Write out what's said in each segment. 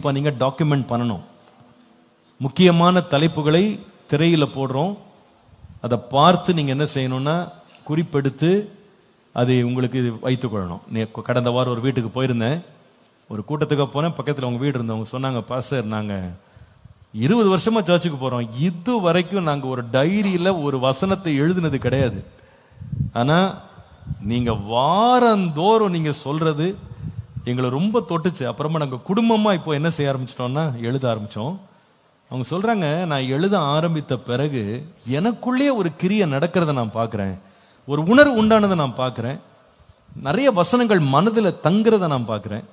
இப்போ நீங்கள் டாக்குமெண்ட் பண்ணணும். முக்கியமான தலைப்புகளை திரையில் போடுறோம். அதை பார்த்து நீங்கள் என்ன செய்யணும்னா குறிப்பெடுத்து அதை உங்களுக்கு வைத்துக்கொள்ளணும் நீ கடந்த வாரம் ஒரு வீட்டுக்கு போயிருந்தேன். ஒரு கூட்டத்துக்கு போனேன். பக்கத்தில் அவங்க வீடு இருந்தவங்க சொன்னாங்க பாஸ்டர் நாங்கள் இருபது வருஷமாக சர்ச்சுக்கு போகிறோம் இது வரைக்கும் நாங்கள் ஒரு டைரியில் ஒரு வசனத்தை எழுதுனது கிடையாது. ஆனால் நீங்கள் வாரந்தோறும் நீங்கள் சொல்கிறது எங்களை ரொம்ப தொட்டுச்சு. அப்புறமா நாங்கள் குடும்பமாக இப்போ என்ன செய்ய ஆரம்பிச்சிட்டோம்னா எழுத ஆரம்பித்தோம் அவங்க சொல்கிறாங்க நான் எழுத ஆரம்பித்த பிறகு எனக்குள்ளேயே ஒரு கிரியை நடக்கிறத நான் பார்க்குறேன் ஒரு உணர்வு உண்டானதை நான் பார்க்குறேன் நிறைய வசனங்கள் மனதில் தங்குறத நான் பார்க்குறேன்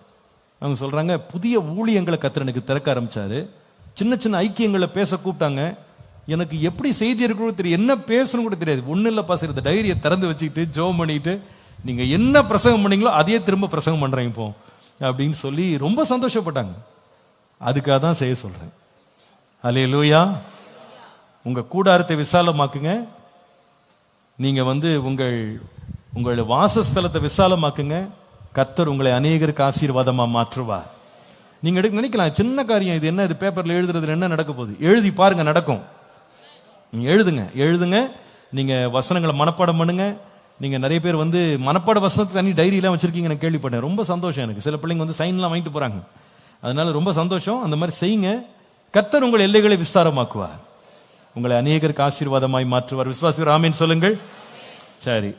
அவங்க சொல்கிறாங்க புதிய ஊழியங்களை கத்தர் எனக்கு திறக்க ஆரம்பிச்சாரு. சின்ன சின்ன ஐக்கியங்களை பேச கூப்பிட்டாங்க. எனக்கு எப்படி செய்தி இருக்கிறோம் தெரியும் என்ன பேசணும் கூட தெரியாது. ஒன்றும் இல்லை பாச இந்த டைரியை திறந்து வச்சுக்கிட்டு ஜோம் பண்ணிட்டு நீங்கள் என்ன பிரசங்கம் பண்ணீங்களோ அதையே திரும்ப பிரசங்கம் பண்ணுறேன் இப்போ அப்படின்னு சொல்லி ரொம்ப சந்தோஷப்பட்டாங்க. அதுக்காக தான் செய்ய சொல்கிறேன் அலே லூயா உங்கள் கூடாரத்தை விசாலமாக்குங்க. நீங்கள் வந்து உங்கள் உங்கள் வாசஸ்தலத்தை விசாலமாக்குங்க. கர்த்தர் உங்களை அநேகருக்கு ஆசீர்வாதமாக மாற்றுவார். நீங்கள் எடுக்க நினைக்கலாம் சின்ன காரியம் இது என்ன இது பேப்பரில் எழுதுறதுல என்ன நடக்க போகுது? எழுதி பாருங்க நடக்கும். நீங்க எழுதுங்க எழுதுங்க. நீங்க வசனங்களை மனப்பாடம் பண்ணுங்க. நீங்க நிறைய பேர் வந்து மனப்பாட வசனத்துக்கு தனி டைரியெலாம் வச்சிருக்கீங்க நான் கேள்விப்பட்டேன். ரொம்ப சந்தோஷம் எனக்கு. சில பிள்ளைங்க வந்து சைன்லாம் வாங்கிட்டு போறாங்க. அதனால ரொம்ப சந்தோஷம். அந்த மாதிரி செய்யுங்க. கத்தர் உங்கள் எல்லைகளை விஸ்தாரமாக்குவார். உங்களை அநேகருக்கு ஆசீர்வாதமாய் மாற்றுவார். விஸ்வாசி ராமேன் சொல்லுங்கள். சரி